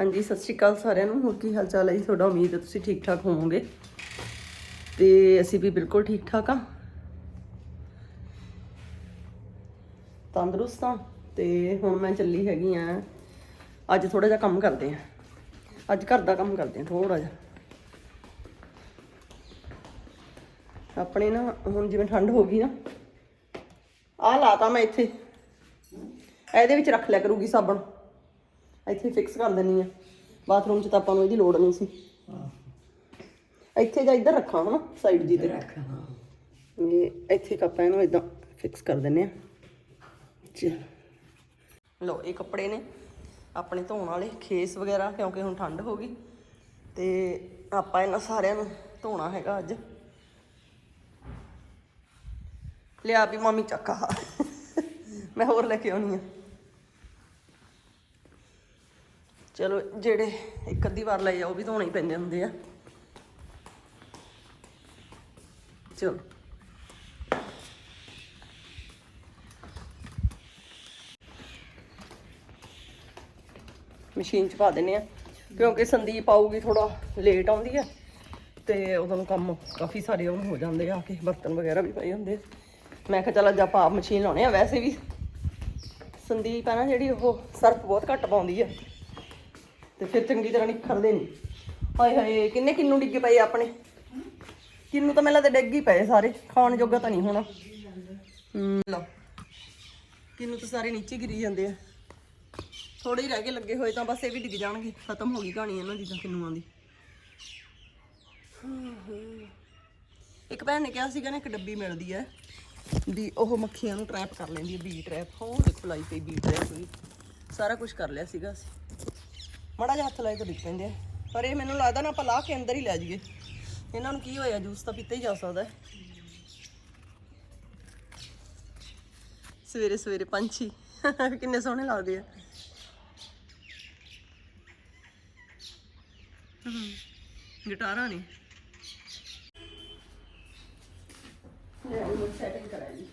ਹਾਂਜੀ, ਸਤਿ ਸ਼੍ਰੀ ਅਕਾਲ ਸਾਰਿਆਂ ਨੂੰ। ਹੋਰ ਕੀ ਹਾਲ ਚਾਲ ਹੈ ਜੀ? ਤੁਹਾਡਾ ਉਮੀਦ ਹੈ ਤੁਸੀਂ ਠੀਕ ਠਾਕ ਹੋਵੋਗੇ। ਤੇ ਅਸੀਂ ਵੀ ਬਿਲਕੁਲ ਠੀਕ ਠਾਕ ਆ ਤੰਦਰੁਸਤ ਆ ਤੇ ਹੁਣ ਮੈਂ ਚੱਲੀ ਹੈਗੀ ਆ। ਅੱਜ ਥੋੜਾ ਜਿਹਾ ਕੰਮ ਕਰਦੇ ਆ। ਅੱਜ ਘਰ ਦਾ ਕੰਮ ਕਰਦੇ ਆ ਥੋੜਾ ਜਿਹਾ। ਆਪਣੇ ਨਾ ਹੁਣ ਜਿਵੇਂ ਠੰਡ ਹੋ ਗਈ ਨਾ, ਆਹ ਲਾਤਾ ਮੈਂ ਇੱਥੇ। ਇਹਦੇ ਵਿੱਚ ਰੱਖ ਲਿਆ ਕਰੂਗੀ ਸਾਬਣ। ਇੱਥੇ ਫਿਕਸ ਕਰ ਦਿੰਨੀ ਆ ਬਾਥਰੂਮ 'ਚ ਤਾਂ ਆਪਾਂ ਨੂੰ ਇਹਦੀ ਲੋੜ ਨਹੀਂ ਸੀ। ਇੱਥੇ ਜਾਂ ਇੱਧਰ ਰੱਖਾਂ ਹਨਾ ਸਾਈਡ ਜੀ ਤੇ। ਇਹ ਇੱਥੇ ਕੱਪ ਇਹਨੂੰ ਇਦਾਂ ਫਿਕਸ ਕਰ ਦਿੰਨੇ ਆ ਚਲ। ਲਓ ਇਹ ਕੱਪੜੇ ਨੇ। ਆਪਣੇ ਧੋਣ ਵਾਲੇ ਖੇਸ ਵਗੈਰਾ ਕਿਉਂਕਿ ਹੁਣ ਠੰਡ ਹੋ ਗਈ। ਤੇ ਆਪਾਂ ਇਹਨਾਂ ਸਾਰਿਆਂ ਨੂੰ ਧੋਣਾ ਹੈਗਾ ਅੱਜ। ਲਿਆ ਵੀ ਮਾਮੀ ਚੱਕਾ ਮੈਂ ਹੋਰ ਲੈ ਕੇ ਆਉਣੀ ਆ। ਚਲੋ ਜਿਹੜੇ ਇੱਕ ਅੱਧੀ ਵਾਰ ਲਏ ਆ, ਉਹ ਵੀ ਧੋਣੇ ਹੀ ਪੈਂਦੇ ਹੁੰਦੇ ਆ। ਚਲੋ। ਮਸ਼ੀਨ 'ਚ ਪਾ ਦਿੰਨੇ ਆ, ਕਿਉਂਕਿ ਸੰਦੀਪ ਆਊਗੀ ਥੋੜਾ ਲੇਟ ਆਉਂਦੀ ਹੈ ਤੇ ਉਦੋਂ ਨੂੰ ਕੰਮ ਕਾਫੀ ਸਾਰੇ ਉਹ ਹੋ ਜਾਂਦੇ ਆ, ਕਿ ਬਰਤਨ ਵਗੈਰਾ ਵੀ ਪਏ ਹੁੰਦੇ ਆ। ਮੈਂ ਕਿਹਾ ਚੱਲ ਅੱਜ ਆਪਾਂ ਆਪ ਮਸ਼ੀਨ ਲਾਉਣੇ ਆ, ਵੈਸੇ ਵੀ ਸੰਦੀਪ ਆ ਨਾ ਜਿਹੜੀ ਉਹ ਸਰਫ ਬਹੁਤ ਘੱਟ ਪਾਉਂਦੀ ਆ। ਤੇ ਫਿਰ ਚੰਗੀ ਤਰ੍ਹਾਂ ਨਿਖਰਦੇ ਨਹੀਂ ਹਾਏ ਹਾਏ, ਕਿੰਨੇ ਕਿੰਨੂ ਡਿੱਗੇ ਪਏ ਆਪਣੇ। ਕਿੰਨੂ ਤਾਂ ਮੈਨੂੰ ਲੱਗਦਾ ਡਿੱਗ ਹੀ ਪਏ ਸਾਰੇ, ਖਾਣ ਜੋਗਾ ਤਾਂ ਨਹੀਂ ਹੋਣਾ। ਲਓ। ਕਿੰਨੂ ਤਾਂ ਸਾਰੇ ਨੀਚੇ ਗਿਰੀ ਜਾਂਦੇ ਆ। ਥੋੜੇ ਹੀ ਰਹਿ ਗਏ, ਲੱਗੇ ਹੋਏ ਤਾਂ ਬਸ ਇਹ ਵੀ ਡਿੱਗ ਜਾਣਗੇ। ਖਤਮ ਹੋ ਗਈ ਕਹਾਣੀ ਇਹਨਾਂ ਦੀ ਤਾਂ ਕਿੰਨੂਆਂ ਦੀ। ਇੱਕ ਭੈਣ ਨੇ ਕਿਹਾ ਸੀਗਾ ਨਾ, ਇੱਕ ਡੱਬੀ ਮਿਲਦੀ ਹੈ, ਵੀ ਉਹ ਮੱਖੀਆਂ ਨੂੰ ਟਰੈਪ ਕਰ ਲੈਂਦੀ ਹੈ, ਬੀ ਟਰੈਪ ਹੋ ਦੇਖੋ, ਲਾਈ ਪਈ ਬੀ ਟਰੈਪ ਵੀ। ਸਾਰਾ ਕੁਝ ਕਰ ਲਿਆ ਸੀਗਾ ਅਸੀਂ। ਮੜਾ ਜਿਹਾ ਹੱਥ ਲਾਏ ਤਾਂ ਡਿੱਗ ਪੈਂਦੇ ਆ। ਪਰ ਇਹ ਮੈਨੂੰ ਲੱਗਦਾ ਨਾ ਆਪਾਂ ਲਾ ਕੇ ਅੰਦਰ ਹੀ ਲੈ ਜਾਈਏ। ਇਹਨਾਂ ਨੂੰ ਕੀ ਹੋਇਆ ਜੂਸ ਤਾਂ ਪੀਤਾ ਹੀ ਜਾ ਸਕਦਾ ਹੈ। ਸਵੇਰੇ ਸਵੇਰੇ ਪੰਛੀ ਕਿੰਨੇ ਸੋਹਣੇ ਲੱਗਦੇ ਆ। ਹਮ, ਗਿਟਾਰਾਂ ਨੇ। ਲੈ ਉਹ ਸੈਟਿੰਗ ਕਰਾਈ।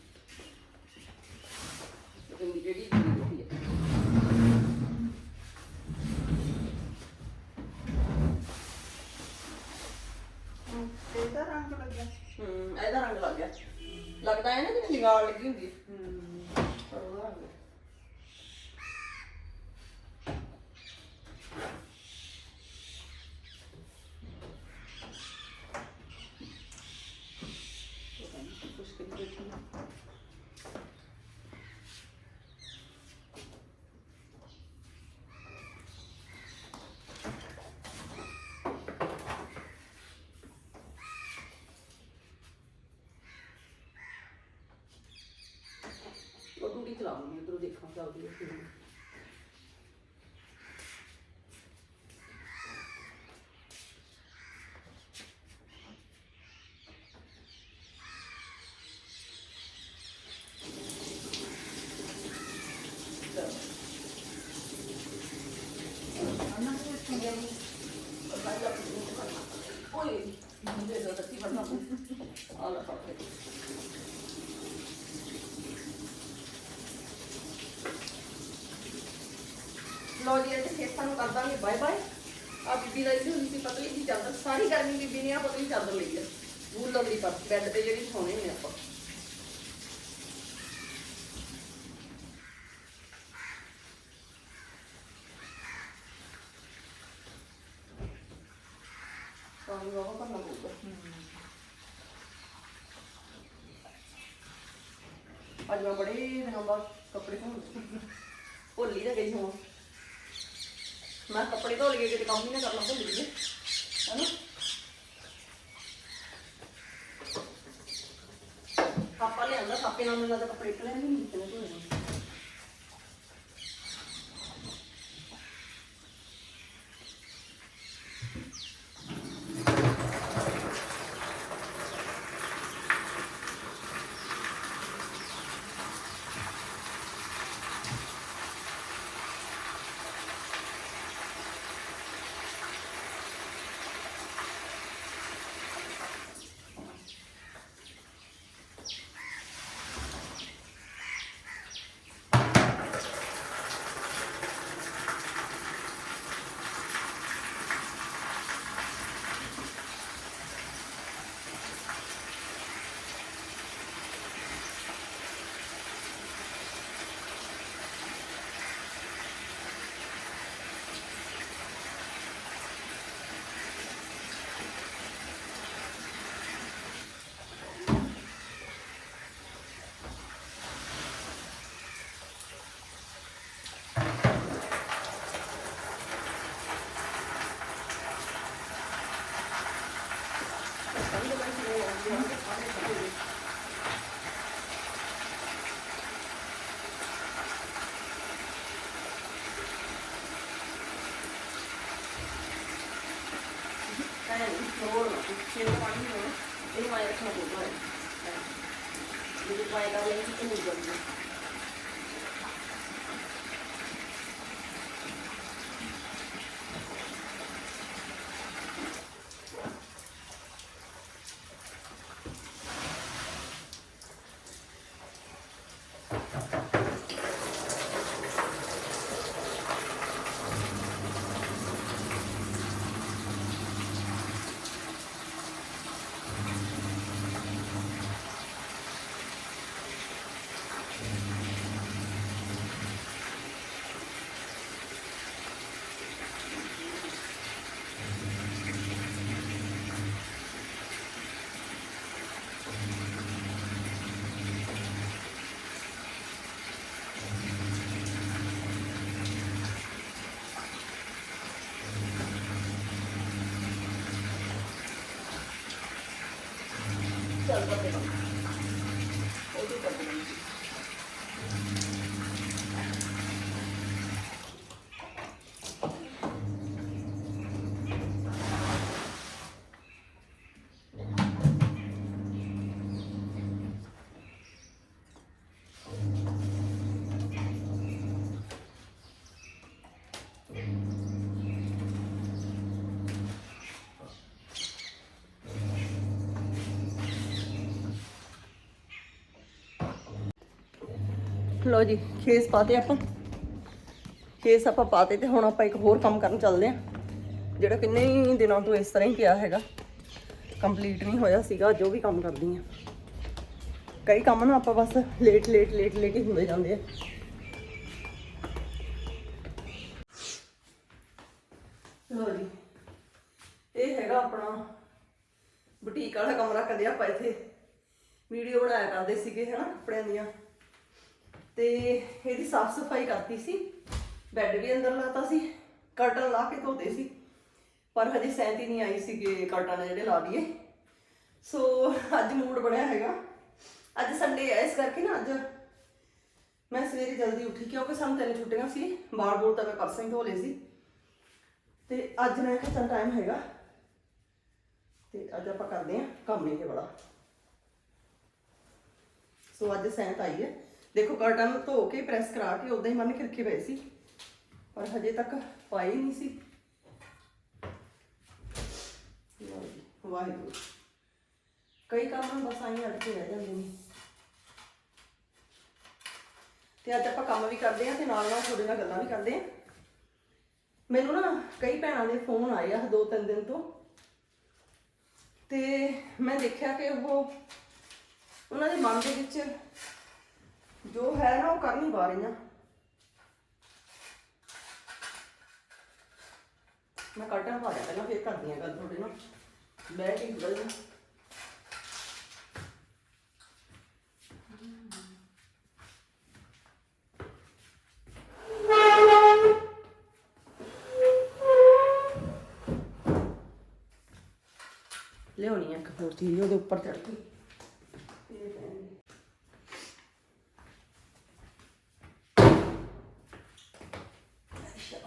ਜਿਹੜੀ ਜਿਹੜੀ ਹੋਈ ਹੈ ਇਹਦਾ ਰੰਗ ਲੱਗਿਆ ਹੂੰ ਇਹਦਾ ਰੰਗ ਲੱਗ ਗਿਆ। ਲੱਗਦਾ ਹੈ ਨਾ ਜਿਵੇਂ ਨਿਗਾਰ ਲੱਗੀ ਹੁੰਦੀ ਹੈ ਪਰ ਉਹਦਾ ਰੰਗ ਹੈ। ਕੁਛ ਕਰੀ ਬੈਠੀ ਹੈ। ਉਹ ਡੂਟੀ ਚਲਾਉਂਗੀ ਉਧਰੋਂ ਦੇਖਾਂ ਚੱਲਦੀ ਹੈ ਕਿਵੇਂ ਓਏ ਮੁੰਡੇ ਦਾ ਤਾਂ ਕੀ ਬਣਨਾ ਆ ਲੈ ਫੜ ਕੇ ਲੋ ਜੀ ਅੱਜ ਫਿਰ ਸਾਨੂੰ ਬਾਏ ਬਾਏ ਆ ਬੀਬੀ ਦਾ ਜਿਹੜੀ ਹੁੰਦੀ ਸੀ ਪਤਲੀ ਜੀ ਚਾਦਰ, ਸਾਰੀ ਗਰਮੀ ਬੀਬੀ ਨੇ ਆ ਪਤਲੀ ਚਾਦਰ ਲਈ ਆ। ਵੂਲਨ ਦੀ ਪਰ ਬੈੱਡ ਤੇ ਜਿਹੜੀ ਸੌਣੇ ਨੇ ਆਪਾਂ ਪਾਣੀ ਵਾਵਾ ਕਰਨਾ ਪਊਗਾ ਅੱਜ ਮੈਂ ਬੜੇ ਦਿਨਾਂ ਬਾਅਦ ਕੱਪੜੇ ਧੋਣ ਭੁੱਲ ਹੀ ਨਾ ਗਈ ਹਾਂ ਮੈਂ ਕੱਪੜੇ ਧੋ ਲਈਏ ਕਿਤੇ ਚੱਲ ਬੱਤੇ ਉਹ ਲਓ ਜੀ, ਖੇਸ ਪਾਤੇ ਆਪਾਂ। ਖੇਸ ਆਪਾਂ ਪਾਤੇ ਤੇ ਹੁਣ ਆਪਾਂ ਇੱਕ ਹੋਰ ਕੰਮ ਕਰਨ ਚੱਲਦੇ ਆ ਜਿਹੜਾ ਕਿੰਨੇ ਹੀ ਦਿਨਾਂ ਤੋਂ ਇਸ ਤਰ੍ਹਾਂ ਹੀ ਪਿਆ ਹੈਗਾ। ਕੰਪਲੀਟ ਨਹੀਂ ਹੋਇਆ ਸੀਗਾ ਜੋ ਵੀ ਕੰਮ ਕਰਦੀ ਆ ਕਈ ਕੰਮ ਨਾ ਆਪਾਂ ਬਸ ਲੇਟ ਲੇਟ ਲੇਟ ਲੇਟ ਹੀ ਹੁੰਦੇ ਜਾਂਦੇ ਆ। ਲੋ ਜੀ, ਇਹ ਹੈਗਾ ਆਪਣਾ ਬੁਟੀਕ ਵਾਲਾ ਕਮਰਾ ਕਦੇ ਆਪਾਂ ਇੱਥੇ ਵੀਡੀਓ ਬਣਾਇਆ ਕਰਦੇ ਸੀਗੇ ਹਨਾ ਕੱਪੜਿਆਂ ਦੀਆਂ। ਤੇ ਇਹਦੀ ਸਾਫ਼ ਸਫ਼ਾਈ ਕਰਤੀ ਸੀ। ਬੈੱਡ ਵੀ ਅੰਦਰ ਲਾਤਾ ਸੀ, ਕਰਟਨ ਲਾ ਕੇ ਧੋਤੇ ਸੀ। ਪਰ ਹਜੇ ਸੈਂਤੀ ਨਹੀਂ ਆਈ ਸੀ ਕਿ ਕਰਟਨ ਜਿਹੜੇ ਲਾ ਲਈਏ। ਸੋ ਅੱਜ ਮੂਡ ਬਣਿਆ ਹੈਗਾ। ਅੱਜ ਸੰਡੇ ਹੈ ਇਸ ਕਰਕੇ ਨਾ ਅੱਜ ਮੈਂ ਸਵੇਰੇ ਜਲਦੀ ਉੱਠੀ ਕਿਉਂਕਿ ਸਾਨੂੰ ਤਿੰਨ ਛੁੱਟੀਆਂ ਸੀ। ਬਾਲ ਬੋਲ ਤਾਂ ਮੈਂ ਪਰਸੋਂ ਹੀ ਧੋ ਲਏ ਸੀ। ਤੇ ਅੱਜ ਮੈਂ ਕਿਹਾ ਚੱਲ ਟਾਈਮ ਹੈਗਾ। ਤੇ ਅੱਜ ਆਪਾਂ ਕਰਦੇ ਹਾਂ ਕੰਮ ਇਹ ਬੜਾ ਸੋ ਅੱਜ ਸੈਂਤ ਆਈ ਹੈ। ਦੇਖੋ ਕਰਟਨ ਧੋ ਕੇ ਪ੍ਰੈਸ ਕਰਾ ਕੇ ਉਦਾਂ ਹੀ ਬੰਨ ਕੇ ਰੱਖੇ ਪਏ ਸੀ, ਪਰ ਹਜੇ ਤੱਕ ਪਾਈ ਨਹੀਂ ਸੀ। ਵਾਹਿਗੁਰੂ। ਕਈ ਕੰਮ ਬਸ ਆਈ ਅਟਕੇ ਰਹਿ ਜਾਂਦੇ ਨੇ। ਤੇ ਅੱਜ ਆਪਾਂ ਕੰਮ ਵੀ ਕਰਦੇ ਆ ਤੇ ਨਾਲ ਨਾਲ ਤੁਹਾਡੇ ਨਾਲ ਗੱਲਾਂ ਵੀ ਕਰਦੇ ਆ ਮੈਨੂੰ ਨਾ ਕਈ ਭੈਣਾਂ ਦੇ ਫੋਨ ਆਏ ਆ ਦੋ ਤਿੰਨ ਦਿਨ ਤੋਂ। ਤੇ ਮੈਂ ਦੇਖਿਆ ਕਿ ਉਹ, ਉਹਨਾਂ ਦੇ ਮਨ ਦੇ ਵਿੱਚ ਜੋ ਹੈ ਨਾ ਉਹ ਕਰ ਨਹੀਂ ਪਾ ਰਹੀਆਂ ਮੈਂ ਕਰਟਨ ਪਾ ਦਿਆ, ਪਹਿਲਾਂ ਫੇਰ ਕਰਦੀ ਆ ਗੱਲ ਤੁਹਾਡੇ ਨਾਲ। ਬਹਿ ਕੇ ਗੱਲ ਲਿਆਉਣੀ ਆ ਇੱਕ ਹੋਰ ਚੀਜ਼, ਉਹਦੇ ਉੱਪਰ ਚੜ ਕੇ ਇਹ ਪੈਣੀ। ਅੱਛਾ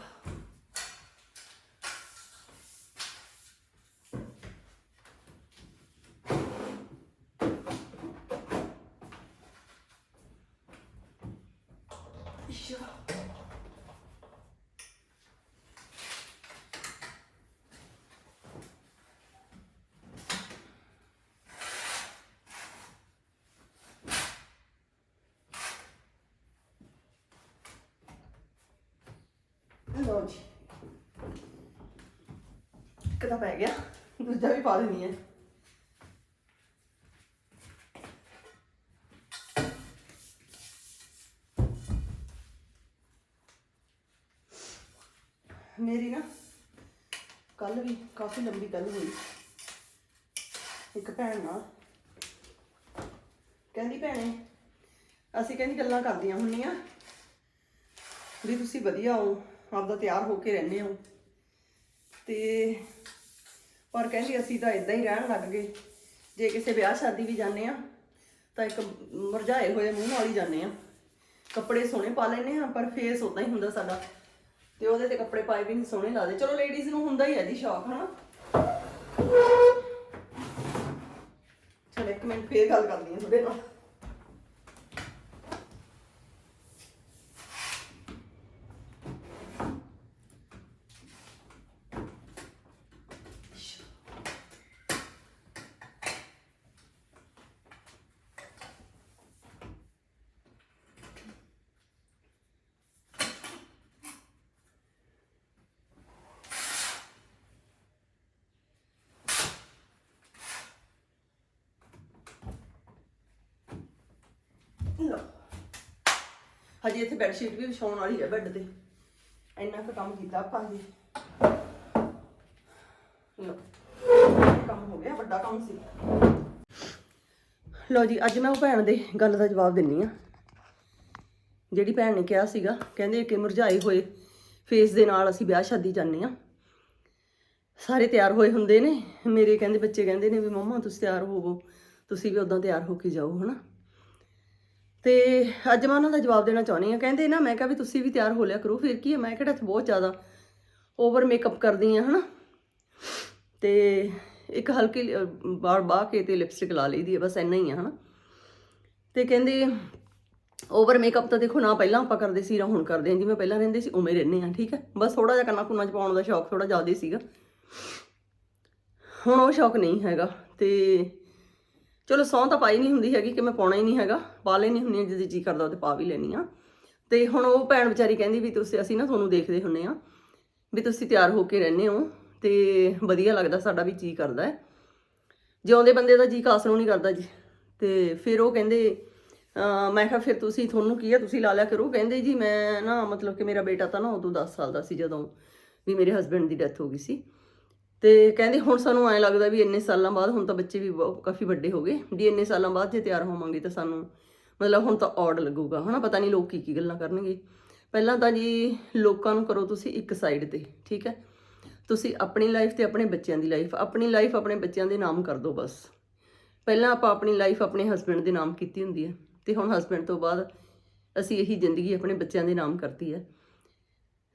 ਅੱਛਾ ਲਓ ਜੀ ਇੱਕ ਤਾਂ ਪੈ ਗਿਆ, ਦੂਜਾ ਵੀ ਪਾ ਦੇਣੀ ਹੈ ਮੇਰੀ ਨਾ ਕੱਲ ਵੀ ਕਾਫੀ ਲੰਬੀ ਗੱਲ ਹੋਈ। ਇੱਕ ਭੈਣ ਨਾਲ। ਕਹਿੰਦੀ ਭੈਣੇ, ਅਸੀਂ ਕਹਿੰਦੀ ਗੱਲਾਂ ਕਰਦੀਆਂ ਹੁੰਨੀਆਂ ਵੀ ਤੁਸੀਂ ਵਧੀਆ ਹੋ। ਆਪਦਾ ਤਿਆਰ ਹੋ ਕੇ ਰਹਿੰਦੇ ਹਾਂ। ਤੇ ਪਰ ਕਹਿੰਦੀ ਅਸੀਂ ਤਾਂ ਇਦਾਂ ਹੀ ਰਹਿਣ ਲੱਗ ਗਏ। ਜੇ ਕਿਸੇ ਵਿਆਹ ਸ਼ਾਦੀ ਵੀ ਜਾਂਦੇ ਆ ਤਾਂ ਇੱਕ ਮੁਰਝਾਏ ਹੋਏ ਮੂੰਹ ਨਾਲ ਹੀ ਜਾਂਦੇ ਆ ਕੱਪੜੇ ਸੋਹਣੇ ਪਾ ਲੈਨੇ ਆ ਪਰ ਫੇਸ ਉਦਾਂ ਹੀ ਹੁੰਦਾ ਸਾਡਾ। ਤੇ ਉਹਦੇ ਤੇ ਕੱਪੜੇ ਪਾਏ ਵੀ ਨਹੀਂ, ਸੋਹਣੇ ਲੱਗਦੇ ਚਲੋ ਲੇਡੀਜ਼ ਨੂੰ ਹੁੰਦਾ ਹੀ ਹੈ ਜੀ ਸ਼ੌਕ, ਹਨਾ? ਚਲ ਇੱਕ ਮਿੰਟ ਫੇਰ ਗੱਲ ਕਰਦੀ ਹਾਂ ਤੁਹਾਡੇ ਨਾਲ। ਲਓ ਹਜੇ ਇੱਥੇ ਬੈੱਡ ਸ਼ੀਟ ਵੀ ਵਿਛਾਉਣ ਵਾਲੀ ਹੈ ਬੈੱਡ ਤੇ। ਇੰਨਾ ਕੁ ਕੰਮ ਕੀਤਾ ਆਪਾਂ ਜੀ ਲਓ ਕੰਮ ਹੋ ਗਿਆ, ਵੱਡਾ ਕੰਮ ਸੀ। ਲਓ ਜੀ, ਅੱਜ ਮੈਂ ਉਹ ਭੈਣ ਦੇ ਗੱਲ ਦਾ ਜਵਾਬ ਦਿੰਨੀ ਆ। ਜਿਹੜੀ ਭੈਣ ਨੇ ਕਿਹਾ ਸੀਗਾ, ਕਹਿੰਦੇ ਕਿ ਮੁਰਝਾਏ ਹੋਏ ਫੇਸ ਦੇ ਨਾਲ ਅਸੀਂ ਵਿਆਹ ਸ਼ਾਦੀ ਜਾਂਦੇ ਆ। ਸਾਰੇ ਤਿਆਰ ਹੋਏ ਹੁੰਦੇ ਨੇ। ਮੇਰੇ ਕਹਿੰਦੇ ਬੱਚੇ ਕਹਿੰਦੇ ਨੇ ਵੀ, ਮੰਮਾ, ਤੁਸੀਂ ਤਿਆਰ ਹੋਵੋ। ਤੁਸੀਂ ਵੀ ਉਦਾਂ ਤਿਆਰ ਹੋ ਕੇ ਜਾਓ, ਹਨਾ? ਤੇ ਅੱਜ ਮੈਂ ਉਹਨਾਂ ਦਾ ਜਵਾਬ ਦੇਣਾ ਚਾਹੁੰਦੀ ਆ ਕਹਿੰਦੇ ਨਾ, ਮੈਂ ਕਿਹਾ ਵੀ ਤੁਸੀਂ ਵੀ ਤਿਆਰ ਹੋ ਲਿਆ ਕਰੋ। ਫਿਰ ਕੀ ਹੈ? ਮੈਂ ਕਿਹੜਾ ਇੱਥੇ ਬਹੁਤ ਜ਼ਿਆਦਾ ਓਵਰ ਮੇਕਅਪ ਕਰਦੀ ਆ ਹਨਾ? ਤੇ ਇੱਕ ਹਲਕੀ ਲ- ਬਾਹ ਕੇ ਤੇ ਲਿਪਸਟਿਕ ਲਾ ਲਈਦੀ ਹੈ, ਬਸ ਇੰਨਾ ਹੀ ਆ ਹਨਾ? ਤੇ ਕਹਿੰਦੇ ਓਵਰ ਮੇਕਅਪ ਤਾਂ ਦੇਖੋ ਨਾ, ਪਹਿਲਾਂ ਆਪਾਂ ਕਰਦੇ ਸੀ, ਨਾ ਹੁਣ ਕਰਦੇ ਹਾਂ। ਜਿਵੇਂ ਪਹਿਲਾਂ ਰਹਿੰਦੇ ਸੀ, ਉਵੇਂ ਰਹਿੰਦੇ ਆ ਠੀਕ ਹੈ? ਬਸ ਥੋੜਾ ਜਿਹਾ ਕੰਨਾ ਕੁੰਨਾ ਚ ਪਾਉਣ ਦਾ ਸ਼ੌਕ ਥੋੜਾ ਜ਼ਿਆਦਾ ਹੀ ਸੀਗਾ। ਹੁਣ ਉਹ ਸ਼ੌਕ ਨਹੀਂ ਹੈਗਾ। ਤੇ ਚਲੋ ਸੌਂ ਤਾਂ ਪਾਈ ਨਹੀਂ ਹੁੰਦੀ ਹੈਗੀ ਕਿ ਮੈਂ ਪਾਉਣਾ ਹੀ ਨਹੀਂ ਹੈਗਾ, ਪਾ ਲੈਣੀ ਹੁੰਦੀ ਆ ਜਦੋਂ ਜੀ ਕਰਦਾ ਉਹਦੇ ਪਾ ਵੀ ਲੈਣੀ ਆ ਤੇ ਹੁਣ ਉਹ ਭੈਣ ਵਿਚਾਰੀ ਕਹਿੰਦੀ ਵੀ ਤੁਸੀਂ, ਅਸੀਂ ਨਾ ਤੁਹਾਨੂੰ ਦੇਖਦੇ ਹੁੰਨੇ ਆ ਵੀ ਤੁਸੀਂ ਤਿਆਰ ਹੋ ਕੇ ਰਹਿੰਦੇ ਹੋ ਤੇ ਵਧੀਆ ਲੱਗਦਾ ਸਾਡਾ ਵੀ ਜੀ ਕਰਦਾ ਹੈ। ਜਿਉਂਦੇ ਬੰਦੇ ਦਾ ਜੀ ਕਾਸ ਨੂੰ ਨਹੀਂ ਕਰਦਾ ਜੀ। ਤੇ ਫਿਰ ਉਹ ਕਹਿੰਦੇ ਮੈਂ ਕਿਹਾ ਫਿਰ ਤੁਸੀਂ, ਤੁਹਾਨੂੰ ਕੀ ਆ ਤੁਸੀਂ ਲਾ ਲਿਆ ਕਰੋ। ਕਹਿੰਦੇ ਜੀ ਮੈਂ ਨਾ ਮਤਲਬ ਕਿ ਮੇਰਾ ਬੇਟਾ ਤਾਂ ਨਾ ਉਦੋਂ 10 ਸਾਲ ਦਾ ਸੀ ਜਦੋਂ ਵੀ ਮੇਰੇ ਹਸਬੰਡ ਦੀ ਡੈਥ ਹੋ ਗਈ ਸੀ। ਤੇ ਕਹਿੰਦੇ ਹੁਣ ਸਾਨੂੰ ਐਂ ਲੱਗਦਾ ਵੀ ਇੰਨੇ ਸਾਲਾਂ ਬਾਅਦ ਹੁਣ ਤਾਂ ਬੱਚੇ ਵੀ ਕਾਫੀ ਵੱਡੇ ਹੋ ਗਏ, ਵੀ ਇੰਨੇ ਸਾਲਾਂ ਬਾਅਦ ਜੇ ਤਿਆਰ ਹੋਵਾਂਗੇ ਤਾਂ ਸਾਨੂੰ ਮਤਲਬ ਹੁਣ ਤਾਂ ਔਡ ਲੱਗੂਗਾ, ਹਨਾ ਪਤਾ ਨਹੀਂ ਲੋਕ ਕੀ ਕੀ ਗੱਲਾਂ ਕਰਨਗੇ। ਪਹਿਲਾਂ ਤਾਂ ਜੀ ਲੋਕਾਂ ਨੂੰ ਕਰੋ ਤੁਸੀਂ ਇੱਕ ਸਾਈਡ ਤੇ, ਠੀਕ ਹੈ? ਤੁਸੀਂ ਆਪਣੀ ਲਾਈਫ ਤੇ ਆਪਣੇ ਬੱਚਿਆਂ ਦੀ ਲਾਈਫ ਆਪਣੀ ਲਾਈਫ ਆਪਣੇ ਬੱਚਿਆਂ ਦੇ ਨਾਮ ਕਰ ਦਿਓ ਬਸ। ਪਹਿਲਾਂ ਆਪਾਂ ਆਪਣੀ ਲਾਈਫ ਆਪਣੇ ਹਸਬੰਡ ਦੇ ਨਾਮ ਕੀਤੀ ਹੁੰਦੀ ਹੈ, ਤੇ ਹੁਣ ਹਸਬੰਡ ਤੋਂ ਬਾਅਦ ਅਸੀਂ ਇਹੀ ਜ਼ਿੰਦਗੀ ਆਪਣੇ ਬੱਚਿਆਂ ਦੇ ਨਾਮ ਕਰਤੀ ਹੈ।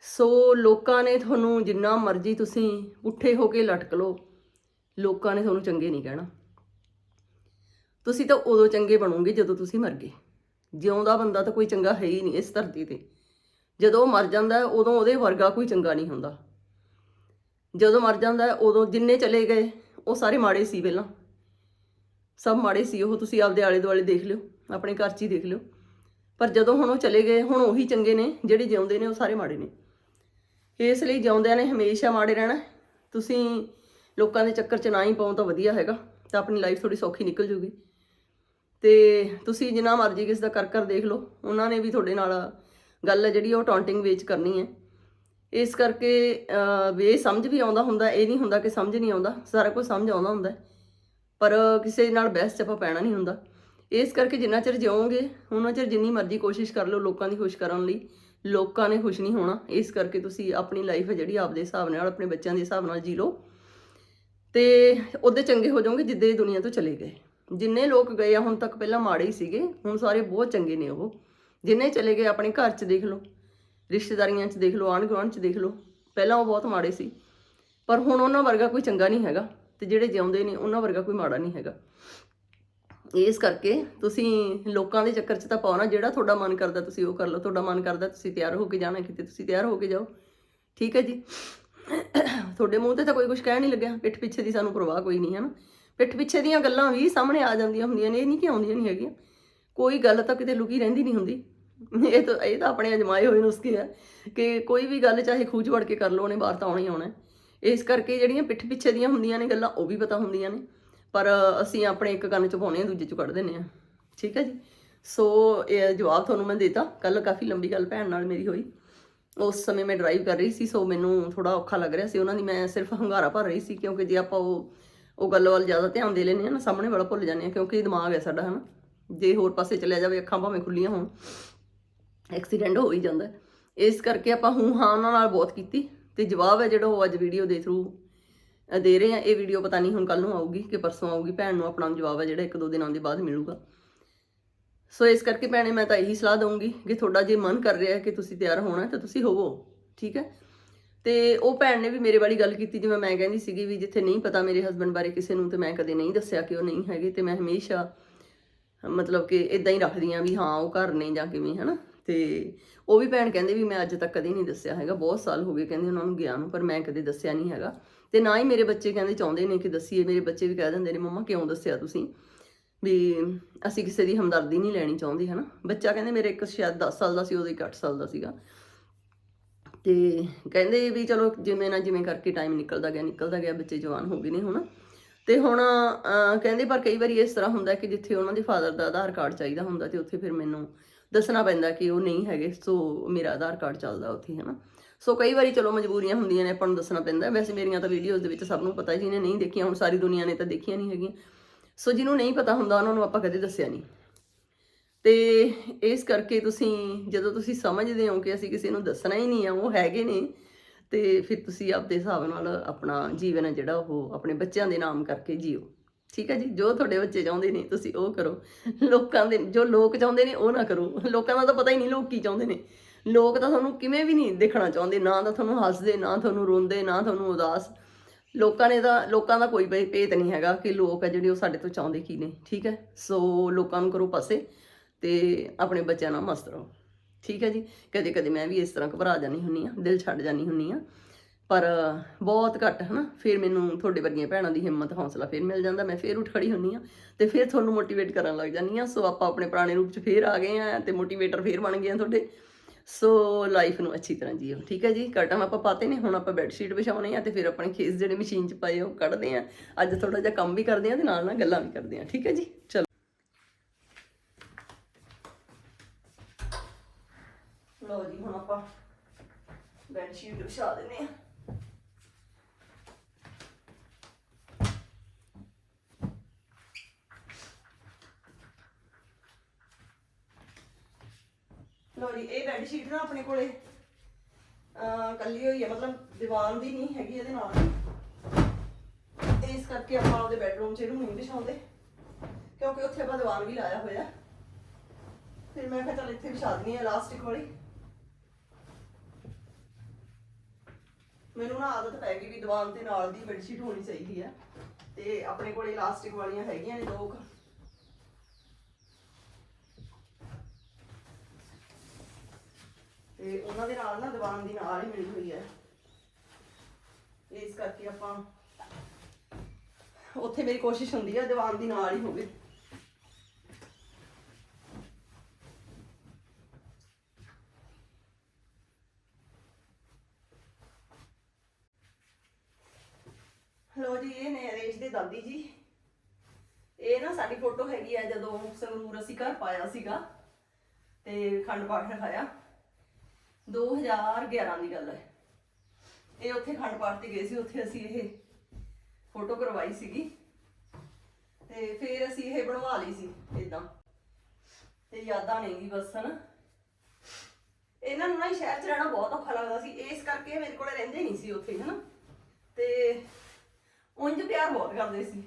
ਸੋ ਲੋਕਾਂ ਨੇ ਤੁਹਾਨੂੰ ਜਿੰਨਾ ਮਰਜ਼ੀ ਤੁਸੀਂ ਉੱਠੇ ਹੋ ਕੇ ਲਟਕ ਲਓ, ਲੋਕਾਂ ਨੇ ਤੁਹਾਨੂੰ ਚੰਗੇ ਨਹੀਂ ਕਹਿਣਾ। ਤੁਸੀਂ ਤਾਂ ਉਦੋਂ ਚੰਗੇ ਬਣੋਗੇ ਜਦੋਂ ਤੁਸੀਂ ਮਰ ਗਏ। ਜਿਉਂਦਾ ਬੰਦਾ ਤਾਂ ਕੋਈ ਚੰਗਾ ਹੈ ਹੀ ਨਹੀਂ ਇਸ ਧਰਤੀ ਤੇ। ਜਦੋਂ ਉਹ ਮਰ ਜਾਂਦਾ ਉਦੋਂ ਉਹਦੇ ਵਰਗਾ ਕੋਈ ਚੰਗਾ ਨਹੀਂ ਹੁੰਦਾ। ਜਦੋਂ ਮਰ ਜਾਂਦਾ ਉਦੋਂ ਜਿੰਨੇ ਚਲੇ ਗਏ, ਉਹ ਸਾਰੇ ਮਾੜੇ ਸੀ ਪਹਿਲਾਂ। ਸਭ ਮਾੜੇ ਸੀ, ਉਹ ਤੁਸੀਂ ਆਪਦੇ ਆਲੇ ਦੁਆਲੇ ਦੇਖ ਲਿਓ, ਆਪਣੇ ਘਰ 'ਚ ਹੀ ਦੇਖ ਲਿਓ। ਪਰ ਜਦੋਂ ਹੁਣ ਉਹ ਚਲੇ ਗਏ, ਹੁਣ ਉਹੀ ਚੰਗੇ ਨੇ, ਜਿਹੜੇ ਜਿਉਂਦੇ ਨੇ, ਉਹ ਸਾਰੇ ਮਾੜੇ ਨੇ। ਇਸ ਲਈ ਜਿਉਂਦਿਆਂ ਨੇ ਹਮੇਸ਼ਾ ਮਾੜੇ ਰਹਿਣਾ ਤੁਸੀਂ ਲੋਕਾਂ ਦੇ ਚੱਕਰ 'ਚ ਨਾ ਹੀ ਪਾਉ ਤਾਂ ਵਧੀਆ ਹੈਗਾ, ਤਾਂ ਆਪਣੀ ਲਾਈਫ ਥੋੜੀ ਸੌਖੀ ਨਿਕਲ ਜੂਗੀ। ਤੇ ਤੁਸੀਂ ਜਿੰਨਾ ਮਰਜ਼ੀ ਕਿਸ ਦਾ ਕਰ ਕਰ ਦੇਖ ਲਓ, ਉਹਨਾਂ ਨੇ ਵੀ ਤੁਹਾਡੇ ਨਾਲ ਗੱਲ ਹੈ ਜਿਹੜੀ ਉਹ ਟੌਂਟਿੰਗ ਵੇਚ ਕਰਨੀ ਹੈ। ਇਸ ਕਰਕੇ ਵੇ ਸਮਝ ਵੀ ਆਉਂਦਾ ਹੁੰਦਾ, ਇਹ ਨਹੀਂ ਹੁੰਦਾ ਕਿ ਸਮਝ ਨਹੀਂ ਆਉਂਦਾ, ਸਾਰਾ ਕੁਝ ਸਮਝ ਆਉਂਦਾ ਹੁੰਦਾ ਪਰ ਕਿਸੇ ਨਾਲ ਬਹਿਸ 'ਚ ਆਪਾਂ ਪੈਣਾ ਨਹੀਂ ਹੁੰਦਾ। ਇਸ ਕਰਕੇ ਜਿੰਨਾ ਚਿਰ ਜਿਉਂਗੇ, ਉਹਨਾਂ ਚਿਰ ਜਿੰਨੀ ਮਰਜ਼ੀ ਕੋਸ਼ਿਸ਼ ਕਰ ਲਓ ਲੋਕਾਂ ਦੀ ਖੁਸ਼ ਕਰਨ ਲਈ। ਲੋਕਾਂ ਨੇ ਖੁਸ਼ ਨਹੀਂ ਹੋਣਾ। ਇਸ ਕਰਕੇ ਤੁਸੀਂ ਆਪਣੀ ਲਾਈਫ ਹੈ ਜਿਹੜੀ ਆਪਦੇ ਹਿਸਾਬ ਨਾਲ, ਆਪਣੇ ਬੱਚਿਆਂ ਦੇ ਹਿਸਾਬ ਨਾਲ ਜੀ ਲਓ। ਤੇ ਉਹਦੇ ਚੰਗੇ ਹੋ ਜਾਓਗੇ ਜਿੱਦੇ ਦੁਨੀਆ ਤੋਂ ਚਲੇ ਗਏ। ਜਿੰਨੇ ਲੋਕ ਗਏ ਆ, ਹੁਣ ਤੱਕ ਪਹਿਲਾਂ ਮਾੜੇ ਹੀ ਸੀਗੇ, ਹੁਣ ਸਾਰੇ ਬਹੁਤ ਚੰਗੇ ਨੇ ਉਹ। ਜਿੰਨੇ ਚਲੇ ਗਏ, ਆਪਣੇ ਘਰ 'ਚ ਦੇਖ ਲਓ, ਰਿਸ਼ਤੇਦਾਰੀਆਂ 'ਚ ਦੇਖ ਲਓ ਆਂਢ ਗੁਆਂਢ 'ਚ ਦੇਖ ਲਓ, ਪਹਿਲਾਂ ਉਹ ਬਹੁਤ ਮਾੜੇ ਸੀ। ਪਰ ਹੁਣ ਉਹਨਾਂ ਵਰਗਾ ਕੋਈ ਚੰਗਾ ਨਹੀਂ ਹੈਗਾ, ਤੇ ਜਿਹੜੇ ਜਿਉਂਦੇ ਨੇ, ਉਹਨਾਂ ਵਰਗਾ ਕੋਈ ਮਾੜਾ ਨਹੀਂ ਹੈਗਾ। ਇਸ ਕਰਕੇ ਤੁਸੀਂ ਲੋਕਾਂ ਦੇ ਚੱਕਰ 'ਚ ਤਾਂ ਪਾਓ ਨਾ, ਜਿਹੜਾ ਤੁਹਾਡਾ ਮਨ ਕਰਦਾ ਤੁਸੀਂ ਉਹ ਕਰ ਲਓ, ਤੁਹਾਡਾ ਮਨ ਕਰਦਾ ਤੁਸੀਂ ਤਿਆਰ ਹੋ ਕੇ ਜਾਣਾ ਕਿਤੇ, ਤੁਸੀਂ ਤਿਆਰ ਹੋ ਕੇ ਜਾਓ। ਠੀਕ ਹੈ ਜੀ। ਤੁਹਾਡੇ ਮੂੰਹ ਤੇ ਤਾਂ ਕੋਈ ਕੁਝ ਕਹਿ ਨਹੀਂ ਲੱਗਿਆ, ਪਿੱਠ ਪਿੱਛੇ ਦੀ ਸਾਨੂੰ ਪਰਵਾਹ ਕੋਈ ਨਹੀਂ ਹੈ ਨਾ ਪਿੱਠ ਪਿੱਛੇ ਦੀਆਂ ਗੱਲਾਂ ਵੀ ਸਾਹਮਣੇ ਆ ਜਾਂਦੀਆਂ ਹੁੰਦੀਆਂ ਨੇ, ਇਹ ਨਹੀਂ ਕਿ ਆਉਂਦੀਆਂ ਨਹੀਂ ਹੈਗੀਆਂ। ਕੋਈ ਗੱਲ ਤਾਂ ਕਿਤੇ ਲੁਕੀ ਰਹਿੰਦੀ ਨਹੀਂ ਹੁੰਦੀ। ਇਹ ਤਾਂ ਇਹ ਤਾਂ ਆਪਣੇ ਅਜਮਾਏ ਹੋਏ ਨੁਸਖੇ ਆ ਕਿ ਕੋਈ ਵੀ ਗੱਲ ਚਾਹੇ ਖੂਜ ਵੜ ਕੇ ਕਰ ਲਓ, ਉਹਨੇ ਬਾਹਰ ਤਾਂ ਆਉਣਾ ਆਉਣਾ। ਇਸ ਕਰਕੇ ਜਿਹੜੀਆਂ ਪਿੱਠ ਪਿੱਛੇ ਦੀਆਂ ਹੁੰਦੀਆਂ ਨੇ ਗੱਲਾਂ, ਉਹ ਵੀ ਪਤਾ ਹੁੰਦੀਆਂ ਨੇ। ਪਰ ਅਸੀਂ ਆਪਣੇ ਇੱਕ ਕੰਨ ਚ ਪਾਉਣੇ ਆ, ਦੂਜੇ ਚ ਕੱਢ ਦਿੰਨੇ ਆ। ਠੀਕ ਹੈ ਜੀ? ਸੋ ਇਹ ਜਵਾਬ ਤੁਹਾਨੂੰ ਮੈਂ ਦੇਤਾ। ਕੱਲ ਕਾਫੀ ਲੰਬੀ ਗੱਲ ਭੈਣ ਨਾਲ ਮੇਰੀ ਹੋਈ। ਉਸ ਸਮੇਂ ਮੈਂ ਡਰਾਈਵ ਕਰ ਰਹੀ ਸੀ ਸੋ ਮੈਨੂੰ ਥੋੜਾ ਔਖਾ ਲੱਗ ਰਿਹਾ ਸੀ। ਉਹਨਾਂ ਦੀ ਮੈਂ ਸਿਰਫ ਹੰਗਾਰਾ ਭਰ ਰਹੀ ਸੀ, ਕਿਉਂਕਿ ਜੇ ਆਪਾਂ ਉਹ ਉਹ ਗੱਲ ਵੱਲ ਜ਼ਿਆਦਾ ਧਿਆਨ ਦੇ ਲੈਂਦੇ ਆ ਨਾ, ਸਾਹਮਣੇ ਵਾਲਾ ਭੁੱਲ ਜਾਂਦੇ ਆ ਕਿਉਂਕਿ ਦਿਮਾਗ ਹੈ ਸਾਡਾ, ਹਨਾ? ਜੇ ਹੋਰ ਪਾਸੇ ਚਲਿਆ ਜਾਵੇ, ਅੱਖਾਂ ਭਾਵੇਂ ਖੁੱਲੀਆਂ ਹੋਣ ਐਕਸੀਡੈਂਟ ਹੋ ਹੀ ਜਾਂਦਾ। ਇਸ ਕਰਕੇ ਆਪਾਂ ਹੂੰ ਹਾਂ ਉਹਨਾਂ ਨਾਲ ਬਹੁਤ ਕੀਤੀ। ਤੇ ਜਵਾਬ ਹੈ ਜਿਹੜਾ ਉਹ ਅੱਜ ਵੀਡੀਓ ਦੇ ਥਰੂ ਦੇ ਰਹੇ ਆ ਇਹ ਵੀਡੀਓ ਪਤਾ ਨਹੀਂ ਹੁਣ ਕੱਲ ਨੂੰ ਆਊਗੀ ਕਿ ਪਰਸੋਂ ਆਊਗੀ। ਭੈਣ ਨੂੰ ਆਪਣਾ ਜਵਾਬ ਆ ਜਿਹੜਾ ਇੱਕ ਦੋ ਦਿਨਾਂ ਦੇ ਬਾਅਦ ਮਿਲੂਗਾ। ਸੋ ਇਸ ਕਰਕੇ ਭੈਣੇ ਮੈਂ ਤਾਂ ਇਹੀ ਸਲਾਹ ਦਊਂਗੀ ਕਿ ਤੁਹਾਡਾ ਜੇ ਮਨ ਕਰ ਰਿਹਾ ਕਿ ਤੁਸੀਂ ਤਿਆਰ ਹੋਣਾ ਤਾਂ ਤੁਸੀਂ ਹੋਵੋ। ਠੀਕ ਹੈ? ਤੇ ਉਹ ਭੈਣ ਨੇ ਵੀ ਮੇਰੇ ਵਾਲੀ ਗੱਲ ਕੀਤੀ, ਜਿਵੇਂ ਮੈਂ ਕਹਿੰਦੀ ਸੀਗੀ ਵੀ ਜਿੱਥੇ ਨਹੀਂ ਪਤਾ ਮੇਰੇ ਹਸਬੰਡ ਬਾਰੇ ਕਿਸੇ ਨੂੰ, ਤੇ ਮੈਂ ਕਦੇ ਨਹੀਂ ਦੱਸਿਆ ਕਿ ਉਹ ਨਹੀਂ ਹੈਗੇ, ਤੇ ਮੈਂ ਹਮੇਸ਼ਾ ਮਤਲਬ ਕਿ ਇਦਾਂ ਹੀ ਰੱਖਦੀ ਆ ਵੀ ਹਾਂ, ਉਹ ਘਰ ਨੇ ਜਾਂ ਕਿਵੇਂ, ਹਨਾ? ਤੇ ਉਹ ਵੀ ਭੈਣ ਕਹਿੰਦੇ ਵੀ ਮੈਂ ਅੱਜ ਤੱਕ ਕਦੇ ਨਹੀਂ ਦੱਸਿਆ ਹੈਗਾ, ਬਹੁਤ ਸਾਲ ਹੋ ਗਏ ਕਹਿੰਦੇ ਉਹਨਾਂ ਨੂੰ ਗਿਆ ਨੂੰ, ਪਰ ਮੈਂ ਕਦੇ ਦੱਸਿਆ ਨਹੀਂ ਹੈਗਾ। ਤੇ ਨਾ ਹੀ ਮੇਰੇ ਬੱਚੇ ਕਹਿੰਦੇ ਚਾਹੁੰਦੇ ਨੇ ਕਿ ਦੱਸੀਏ, ਮੇਰੇ ਬੱਚੇ ਵੀ ਕਹਿ ਦਿੰਦੇ ਨੇ, ਮੰਮਾ, ਕਿਉਂ ਦੱਸਿਆ ਤੁਸੀਂ? ਵੀ ਅਸੀਂ ਕਿਸੇ ਦੀ ਹਮਦਰਦੀ ਨਹੀਂ ਲੈਣੀ ਚਾਹੁੰਦੇ, ਹਨਾ? ਬੱਚਾ ਕਹਿੰਦੇ ਮੇਰੇ ਇੱਕ ਸ਼ਾਇਦ 10 ਸਾਲ ਦਾ ਸੀ, ਉਹਦੇ 8 ਸਾਲ ਦਾ ਸੀਗਾ। ਤੇ ਕਹਿੰਦੇ ਵੀ ਚਲੋ ਜਿਵੇਂ ਨਾ ਜਿਵੇਂ ਕਰਕੇ ਟਾਈਮ ਨਿਕਲਦਾ ਗਿਆ ਨਿਕਲਦਾ ਗਿਆ, ਬੱਚੇ ਜਵਾਨ ਹੋ ਗਏ ਨੇ ਹੁਣ ਤੇ ਹੁਣ ਕਹਿੰਦੇ ਪਰ ਕਈ ਵਾਰੀ ਇਸ ਤਰ੍ਹਾਂ ਹੁੰਦਾ ਕਿ ਜਿੱਥੇ ਉਹਨਾਂ ਦੇ ਫਾਦਰ ਦਾ ਆਧਾਰ ਕਾਰਡ ਚਾਹੀਦਾ ਹੁੰਦਾ ਤੇ ਉੱਥੇ ਫਿਰ ਮੈਨੂੰ ਦੱਸਣਾ ਪੈਂਦਾ ਕਿ ਉਹ ਨਹੀਂ ਹੈਗੇ, ਸੋ ਮੇਰਾ ਆਧਾਰ ਕਾਰਡ ਚੱਲਦਾ ਉੱਥੇ ਹੈ ਨਾ ਸੋ ਕਈ ਵਾਰੀ ਚਲੋ ਮਜਬੂਰੀਆਂ ਹੁੰਦੀਆਂ ਨੇ, ਆਪਾਂ ਨੂੰ ਦੱਸਣਾ ਪੈਂਦਾ। ਵੈਸੇ ਮੇਰੀਆਂ ਤਾਂ ਵੀਡੀਓਜ਼ ਦੇ ਵਿੱਚ ਸਭ ਨੂੰ ਪਤਾ, ਜਿਹਨੇ ਨਹੀਂ ਦੇਖੀਆਂ, ਹੁਣ ਸਾਰੀ ਦੁਨੀਆ ਨੇ ਤਾਂ ਦੇਖੀਆਂ ਨਹੀਂ ਹੈਗੀਆਂ। ਸੋ ਜਿਹਨੂੰ ਨਹੀਂ ਪਤਾ ਹੁੰਦਾ, ਉਹਨਾਂ ਨੂੰ ਆਪਾਂ ਕਦੇ ਦੱਸਿਆ ਨਹੀਂ। ਤੇ ਇਸ ਕਰਕੇ ਤੁਸੀਂ, ਜਦੋਂ ਤੁਸੀਂ ਸਮਝਦੇ ਹੋ ਕਿ ਅਸੀਂ ਕਿਸੇ ਨੂੰ ਦੱਸਣਾ ਹੀ ਨਹੀਂ ਆ, ਉਹ ਹੈਗੇ ਨੇ, ਤੇ ਫਿਰ ਤੁਸੀਂ ਆਪਦੇ ਹਿਸਾਬ ਨਾਲ ਆਪਣਾ ਜੀਵਨ ਹੈ ਜਿਹੜਾ, ਉਹ ਆਪਣੇ ਬੱਚਿਆਂ ਦੇ ਨਾਮ ਕਰਕੇ ਜੀਓ। ਠੀਕ ਹੈ ਜੀ, ਜੋ ਤੁਹਾਡੇ ਬੱਚੇ ਚਾਹੁੰਦੇ ਨੇ, ਤੁਸੀਂ ਉਹ ਕਰੋ। ਲੋਕਾਂ ਦੇ, ਜੋ ਲੋਕ ਚਾਹੁੰਦੇ ਨੇ, ਉਹ ਨਾ ਕਰੋ। ਲੋਕਾਂ ਦਾ ਤਾਂ ਪਤਾ ਹੀ ਨਹੀਂ ਲੋਕ ਕੀ ਚਾਹੁੰਦੇ ਨੇ। ਲੋਕ ਤਾਂ ਤੁਹਾਨੂੰ ਕਿਵੇਂ ਵੀ ਨਹੀਂ ਦੇਖਣਾ ਚਾਹੁੰਦੇ, ਨਾ ਤਾਂ ਤੁਹਾਨੂੰ ਹੱਸਦੇ, ਨਾ ਤੁਹਾਨੂੰ ਰੋਂਦੇ, ਨਾ ਤੁਹਾਨੂੰ ਉਦਾਸ। ਲੋਕਾਂ ਨੇ ਤਾਂ, ਲੋਕਾਂ ਦਾ ਕੋਈ ਭੇ- ਭੇਤ ਨਹੀਂ ਹੈਗਾ ਕਿ ਲੋਕ ਹੈ ਜਿਹੜੇ ਉਹ ਸਾਡੇ ਤੋਂ ਚਾਹੁੰਦੇ ਕੀ ਨੇ, ਠੀਕ ਹੈ? ਸੋ ਲੋਕਾਂ ਨੂੰ ਕਰੋ ਪਾਸੇ ਤੇ ਆਪਣੇ ਬੱਚਿਆਂ ਨਾਲ ਮਸਤ ਰਹੋ। ਠੀਕ ਹੈ ਜੀ? ਕਦੇ ਕਦੇ ਮੈਂ ਵੀ ਇਸ ਤਰ੍ਹਾਂ ਘਬਰਾ ਜਾਂਦੀ ਹੁੰਨੀ ਆ ਦਿਲ ਛੱਡ ਜਾਂਦੀ ਹੁੰਨੀ ਆ ਪਰ ਬਹੁਤ ਘੱਟ, ਹਨਾ? ਫਿਰ ਮੈਨੂੰ ਤੁਹਾਡੇ ਵਰਗੀਆਂ ਭੈਣਾਂ ਦੀ ਹਿੰਮਤ, ਹੌਸਲਾ ਫਿਰ ਮਿਲ ਜਾਂਦਾ। ਮੈਂ ਫਿਰ ਉੱਠ ਖੜੀ ਹੁੰਨੀ ਆ ਤੇ ਫਿਰ ਤੁਹਾਨੂੰ ਮੋਟੀਵੇਟ ਕਰਨ ਲੱਗ ਜਾਂਦੀ ਆ ਸੋ ਆਪਾਂ ਆਪਣੇ ਪੁਰਾਣੇ ਰੂਪ 'ਚ ਫਿਰ ਆ ਗਏ ਆ ਤੇ ਮੋਟੀਵੇਟਰ ਫਿਰ ਬਣ ਗਏ ਆ ਤੁਹਾਡੇ। ਸੋ ਲਾਈਫ ਨੂੰ ਅੱਛੀ ਤਰ੍ਹਾਂ ਜੀਓ, ਠੀਕ ਹੈ ਜੀ? ਕਰਟਨ ਆਪਾਂ ਪਾਤੇ ਨੇ, ਹੁਣ ਆਪਾਂ ਬੈੱਡ ਸ਼ੀਟ ਵਿਛਾਉਣੇ ਆ ਤੇ ਫਿਰ ਆਪਣੇ ਖੇਸ ਜਿਹੜੇ ਮਸ਼ੀਨ 'ਚ ਪਏ ਉਹ ਕੱਢਦੇ ਆ ਅੱਜ ਥੋੜਾ ਜਿਹਾ ਕੰਮ ਵੀ ਕਰਦੇ ਆ ਤੇ ਨਾਲ ਨਾਲ ਗੱਲਾਂ ਵੀ ਕਰਦੇ ਆ ਠੀਕ ਹੈ ਜੀ? ਚਲੋ। ਲਓ ਜੀ, ਹੁਣ ਆਪਾਂ ਬੈੱਡ ਸ਼ੀਟ ਵਿਛਾ ਦਿੰਦੇ ਆ ਲਓ ਜੀ, ਇਹ ਬੈੱਡ ਸ਼ੀਟ ਨਾ ਆਪਣੇ ਕੋਲੇ, ਅਹ ਕੱਲੀ ਹੋਈ ਹੈ ਮਤਲਬ ਦੀਵਾਨ ਦੀ ਨਹੀਂ ਹੈਗੀ ਇਹਦੇ ਨਾਲ। ਤੇ ਇਸ ਕਰਕੇ ਆਪਾਂ ਉਹਦੇ ਬੈੱਡਰੂਮ 'ਚ ਇਹਨੂੰ ਨਹੀਂ ਵਿਛਾਉਂਦੇ, ਕਿਉਂਕਿ ਉੱਥੇ ਆਪਾਂ ਦੀਵਾਨ ਵੀ ਲਾਇਆ ਹੋਇਆ। ਫਿਰ ਮੈਂ ਕਿਹਾ ਚੱਲ ਇੱਥੇ ਵਿਛਾ ਦਿੰਦੀ ਆ ਇਲਾਸਟਿਕ ਵਾਲੀ। ਮੈਨੂੰ ਨਾ ਆਦਤ ਪੈ ਗਈ ਵੀ ਦੀਵਾਨ ਦੇ ਨਾਲ ਦੀ ਬੈੱਡ ਸ਼ੀਟ ਹੋਣੀ ਚਾਹੀਦੀ ਹੈ ਤੇ ਆਪਣੇ ਕੋਲ ਇਲਾਸਟਿਕ ਵਾਲੀਆਂ ਹੈਗੀਆਂ ਨੇ ਦੋ ਤੇ ਉਹਨਾਂ ਦੇ ਨਾਲ ਨਾ ਦੀਵਾਨ ਦੀ ਨਾਲ ਹੀ ਮਿਲੀ ਹੋਈ ਹੈ। ਇਸ ਕਰਕੇ ਆਪਾਂ ਉੱਥੇ ਮੇਰੀ ਕੋਸ਼ਿਸ਼ ਹੁੰਦੀ ਹੈ ਦੀਵਾਨ ਦੀ ਨਾਲ ਹੀ ਹੋਵੇ। ਲੋ ਜੀ, ਇਹ ਨੇ ਰੇਸ਼ ਦੇ ਦਾਦੀ ਜੀ। ਇਹ ਨਾ ਸਾਡੀ ਫੋਟੋ ਹੈਗੀ ਆ ਜਦੋਂ ਸੰਗਰੂਰ ਅਸੀਂ ਘਰ ਪਾਇਆ ਸੀਗਾ ਤੇ ਖੰਡ ਪਾਠ ਰਖਾਇਆ। 2011 ਦੀ ਗੱਲ ਹੈ। ਇਹ ਉੱਥੇ ਖੰਡ ਪਾਠ ਤੇ ਗਏ ਸੀ, ਉੱਥੇ ਅਸੀਂ ਇਹ ਫੋਟੋ ਕਰਵਾਈ ਸੀਗੀ। ਤੇ ਫਿਰ ਅਸੀਂ ਇਹ ਬਣਵਾ ਲਈ ਸੀ ਇਦਾਂ ਤੇ ਯਾਦਾਂ ਨਹੀਂ ਗੀ ਬਸ, ਹਨਾ। ਇਹਨਾਂ ਨੂੰ ਨਾ ਸ਼ਹਿਰ 'ਚ ਰਹਿਣਾ ਬਹੁਤ ਔਖਾ ਲੱਗਦਾ ਸੀ। ਇਸ ਕਰਕੇ ਮੇਰੇ ਕੋਲ ਰਹਿੰਦੇ ਨਹੀਂ ਸੀ ਉੱਥੇ, ਹਨਾ। ਤੇ ਉਂਝ ਪਿਆਰ ਬਹੁਤ ਕਰਦੇ ਸੀ।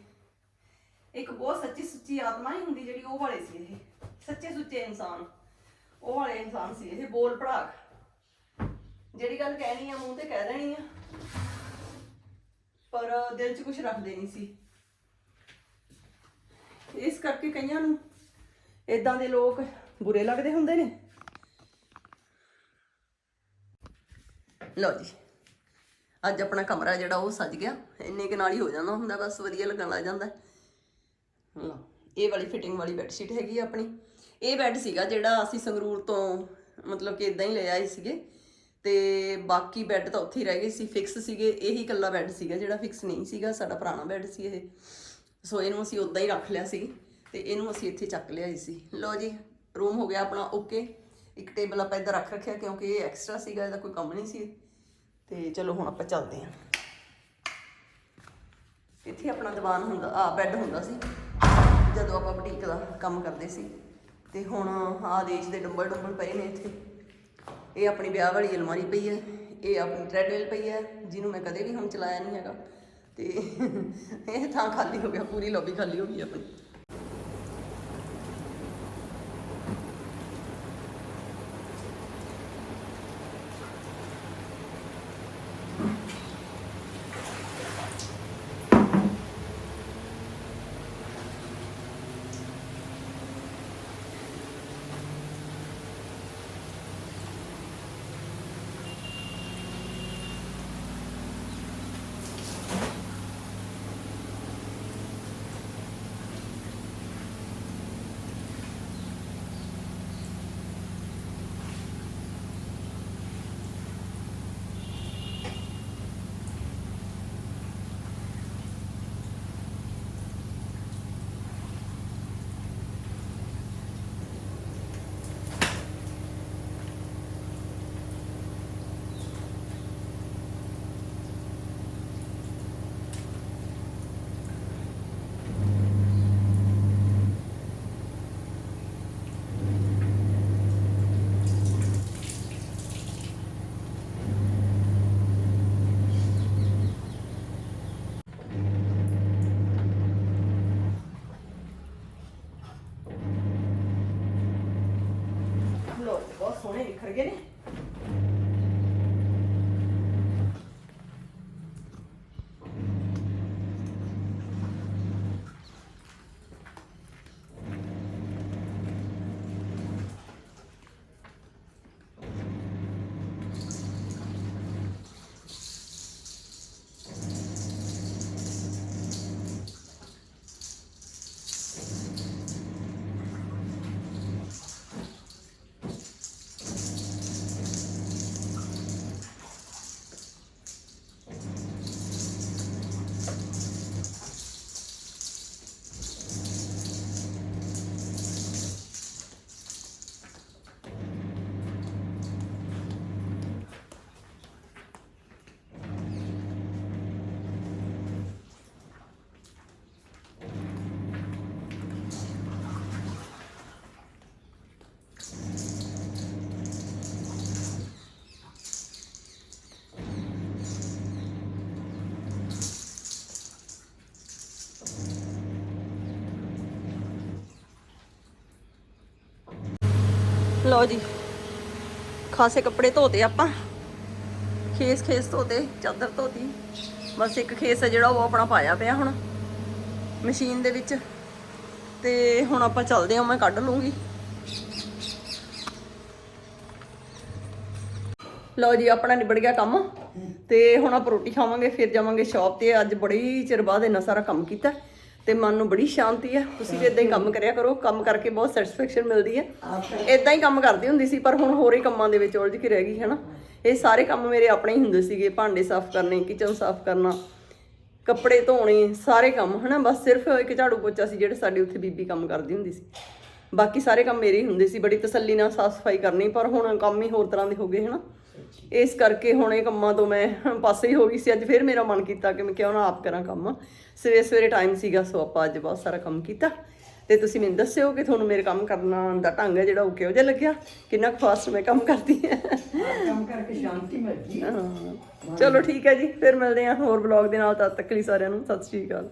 ਇੱਕ ਬਹੁਤ ਸੱਚੀ ਸੁੱਚੀ ਆਤਮਾ ਹੀ ਹੁੰਦੀ ਜਿਹੜੀ ਉਹ ਵਾਲੇ ਸੀ ਇਹ। ਸੱਚੇ ਸੁੱਚੇ ਇਨਸਾਨ। ਉਹ ਵਾਲੇ ਇਨਸਾਨ ਸੀ ਇਹ, ਬੋਲ ਪੜਾਕ। ਜਿਹੜੀ ਗੱਲ ਕਹਿਣੀ ਆ, ਮੂੰਹ ਤੇ ਕਹਿ ਦੇਣੀ ਆ। ਪਰ ਦਿਲ 'ਚ ਕੁਝ ਰੱਖਦੇ ਨਹੀਂ ਸੀ। ਇਸ ਕਰਕੇ ਕਈਆਂ ਨੂੰ ਇਦਾਂ ਦੇ ਲੋਕ ਬੁਰੇ ਲੱਗਦੇ ਹੁੰਦੇ ਨੇ। ਲਓ ਜੀ, ਅੱਜ ਆਪਣਾ ਕਮਰਾ ਜਿਹੜਾ ਉਹ ਸੱਜ ਗਿਆ। ਇੰਨੇ ਕੁ ਨਾਲ ਹੀ ਹੋ ਜਾਂਦਾ ਹੁੰਦਾ, ਬਸ ਵਧੀਆ ਲੱਗਣ ਲੱਗ ਜਾਂਦਾ। ਲਓ, ਇਹ ਵਾਲੀ ਫਿਟਿੰਗ ਵਾਲੀ ਬੈੱਡ ਸ਼ੀਟ ਹੈਗੀ ਆਪਣੀ। ਇਹ ਬੈੱਡ ਸੀਗਾ ਜਿਹੜਾ ਅਸੀਂ ਸੰਗਰੂਰ ਤੋਂ ਮਤਲਬ ਕਿ ਇਦਾਂ ਹੀ ਲੈ ਆਏ ਸੀਗੇ। ਤੇ ਬਾਕੀ ਬੈੱਡ ਤਾਂ ਉੱਥੇ ਹੀ ਰਹਿ ਗਏ ਸੀ ਫਿਕਸ ਸੀਗੇ, ਇਹੀ ਇਕੱਲਾ ਬੈੱਡ ਸੀਗਾ ਜਿਹੜਾ ਫਿਕਸ ਨਹੀਂ ਸੀਗਾ, ਸਾਡਾ ਪੁਰਾਣਾ ਬੈੱਡ ਸੀ ਇਹ। ਸੋ ਇਹਨੂੰ ਅਸੀਂ ਉਦਾਂ ਹੀ ਰੱਖ ਲਿਆ ਸੀ ਤੇ ਇਹਨੂੰ ਅਸੀਂ ਇੱਥੇ ਚੱਕ ਲਿਆਈ ਸੀ। ਲਓ ਜੀ ਰੂਮ ਹੋ ਗਿਆ ਆਪਣਾ ਓਕੇ ਇੱਕ ਟੇਬਲ ਆਪਾਂ ਇੱਧਰ ਰੱਖ ਰੱਖਿਆ ਕਿਉਂਕਿ ਇਹ ਐਕਸਟਰਾ ਸੀਗਾ, ਇਹਦਾ ਕੋਈ ਕੰਮ ਨਹੀਂ ਸੀ। ਤੇ ਚਲੋ ਹੁਣ ਆਪਾਂ ਚੱਲਦੇ ਹਾਂ। ਇੱਥੇ ਆਪਣਾ ਦੀਵਾਨ ਹੁੰਦਾ ਆ ਬੈੱਡ ਹੁੰਦਾ ਸੀ, ਜਦੋਂ ਆਪਾਂ ਬੁਟੀਕ ਦਾ ਕੰਮ ਕਰਦੇ ਸੀ। ਤੇ ਹੁਣ ਆ ਦੇਸ਼ ਦੇ ਡੰਬਲ ਡੰਬਲ ਪਏ ਨੇ ਇੱਥੇ। ਇਹ ਆਪਣੀ ਵਿਆਹ ਵਾਲੀ ਅਲਮਾਰੀ ਪਈ ਹੈ, ਇਹ ਆਪਣੀ ਟ੍ਰੈਡਮਿਲ ਪਈ ਹੈ, ਜਿਹਨੂੰ ਮੈਂ ਕਦੇ ਵੀ ਹੁਣ ਚਲਾਇਆ ਨਹੀਂ ਹੈਗਾ। ਤੇ ਇਹ ਥਾਂ ਖਾਲੀ ਹੋ ਗਿਆ, ਪੂਰੀ ਲੌਬੀ ਖਾਲੀ ਹੋ ਗਈ ਆਪਣੀ। ਲਓ ਜੀ। ਖਾਸੇ ਕੱਪੜੇ ਧੋਤੇ ਆਪਾਂ। ਖੇਸ ਖੇਸ ਧੋਤੇ, ਚਾਦਰ ਧੋਤੀ। ਬਸ ਇੱਕ ਖੇਸ ਹੈ ਜਿਹੜਾ ਉਹ ਆਪਣਾ ਪਾਇਆ ਪਿਆ ਹੁਣ, ਮਸ਼ੀਨ ਦੇ ਵਿੱਚ। ਤੇ ਹੁਣ ਆਪਾਂ ਚੱਲਦੇ ਹਾਂ, ਮੈਂ ਕੱਢ ਲੂੰਗੀ ਲਓ ਜੀ, ਆਪਣਾ ਨਿਬੜ ਗਿਆ ਕੰਮ। ਤੇ ਹੁਣ ਆਪਾਂ ਰੋਟੀ ਖਾਵਾਂਗੇ, ਫਿਰ ਜਾਵਾਂਗੇ ਸ਼ਾਪ ਤੇ। ਅੱਜ ਬੜੀ ਚਿਰ ਬਾਅਦ ਇੰਨਾ ਸਾਰਾ ਕੰਮ ਕੀਤਾ। ਤੇ ਮਨ ਨੂੰ ਬੜੀ ਸ਼ਾਂਤੀ ਹੈ। ਤੁਸੀਂ ਵੀ ਇਦਾਂ ਹੀ ਕੰਮ ਕਰਿਆ ਕਰੋ। ਕੰਮ ਕਰਕੇ ਬਹੁਤ ਸੈਟੀਸਫੈਕਸ਼ਨ ਮਿਲਦੀ ਹੈ। ਇਦਾਂ ਹੀ ਕੰਮ ਕਰਦੀ ਹੁੰਦੀ ਸੀ, ਪਰ ਹੁਣ ਹੋਰ ਹੀ ਕੰਮਾਂ ਦੇ ਵਿੱਚ ਉਲਝ ਕੇ ਰਹਿ ਗਈ ਹੈ ਨਾ ਇਹ ਸਾਰੇ ਕੰਮ ਮੇਰੇ ਆਪਣੇ ਹੀ ਹੁੰਦੇ ਸੀਗੇ। ਭਾਂਡੇ ਸਾਫ਼ ਕਰਨੇ ਕਿਚਨ ਸਾਫ਼ ਕਰਨਾ, ਕੱਪੜੇ ਧੋਣੇ, ਸਾਰੇ ਕੰਮ, ਹਨਾ। ਬਸ ਸਿਰਫ ਇੱਕ ਝਾੜੂ ਪੋਚਾ ਸੀ, ਜਿਹੜੇ ਸਾਡੇ ਉੱਥੇ ਬੀਬੀ ਕੰਮ ਕਰਦੀ ਹੁੰਦੀ ਸੀ। ਬਾਕੀ ਸਾਰੇ ਕੰਮ ਮੇਰੇ ਹੀ ਹੁੰਦੇ ਸੀ ਬੜੀ ਤਸੱਲੀ ਨਾਲ ਸਾਫ਼ ਸਫ਼ਾਈ ਕਰਨੀ ਪਰ ਹੁਣ ਕੰਮ ਹੀ ਹੋਰ ਤਰ੍ਹਾਂ ਦੇ ਹੋ ਗਏ ਹਨਾ? ਇਸ ਕਰਕੇ ਹੁਣ ਇਹ ਕੰਮਾਂ ਤੋਂ ਮੈਂ ਪਾਸੇ ਹੀ ਹੋ ਗਈ ਸੀ ਅੱਜ ਫਿਰ ਮੇਰਾ ਮਨ ਕੀਤਾ ਕਿ ਮੈਂ ਕਿਉਂ ਨਾ ਆਪ ਕਰਾਂ ਕੰਮ। ਸਵੇਰੇ ਸਵੇਰੇ ਟਾਈਮ ਸੀਗਾ ਸੋ ਆਪਾਂ ਅੱਜ ਬਹੁਤ ਸਾਰਾ ਕੰਮ ਕੀਤਾ। ਤੇ ਤੁਸੀਂ ਮੈਨੂੰ ਦੱਸਿਓ ਕਿ ਤੁਹਾਨੂੰ ਮੇਰੇ ਕੰਮ ਕਰਨ ਦਾ ਢੰਗ ਹੈ ਜਿਹੜਾ ਉਹ ਕਿਹੋ ਜਿਹਾ ਲੱਗਿਆ? ਕਿੰਨਾ ਫਾਸਟ ਮੈਂ ਕੰਮ ਕਰਦੀ ਹਾਂ? ਕੰਮ ਕਰਕੇ ਸ਼ਾਂਤੀ ਮਿਲਦੀ ਹੈ। ਚਲੋ ਠੀਕ ਹੈ ਜੀ ਫਿਰ ਮਿਲਦੇ ਹਾਂ ਹੋਰ ਵਲੌਗ ਦੇ ਨਾਲ ਤਦ ਤੱਕ ਲਈ ਸਾਰਿਆਂ ਨੂੰ ਸਤਿ ਸ਼੍ਰੀ ਅਕਾਲ।